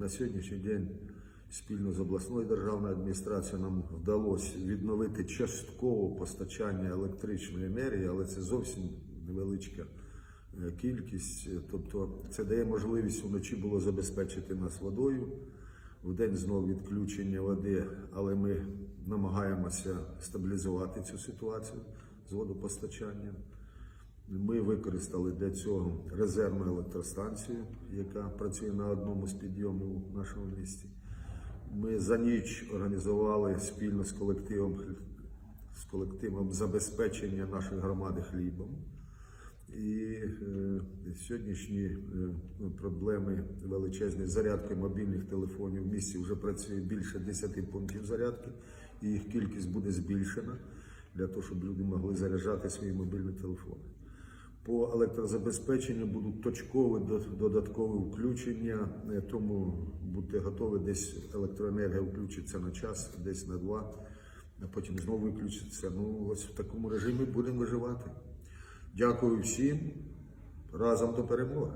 на сьогоднішній день спільно з обласною державною адміністрацією нам вдалося відновити частково постачання електричної енергії, але це зовсім невеличка е, кількість. Тобто це дає можливість вночі було забезпечити нас водою. Вдень знову відключення води, але ми намагаємося стабілізувати цю ситуацію з водопостачанням. Ми використали для цього резервну електростанцію, яка працює на одному з підйомів у нашому місті. Ми за ніч організували спільно з колективом, з колективом забезпечення нашої громади хлібом. І е, сьогоднішні е, проблеми величезні з зарядкою мобільних телефонів в місті вже працює більше 10 пунктів зарядки, і їх кількість буде збільшена для того, щоб люди могли заряджати свої мобільні телефони. По електрозабезпеченню будуть точкові до- додаткові включення, е, тому будьте готові, десь електроенергія включиться на час, десь на два, а потім знову виключиться. Ну, ось в такому режимі будемо виживати. Дякую всім. Разом до перемоги.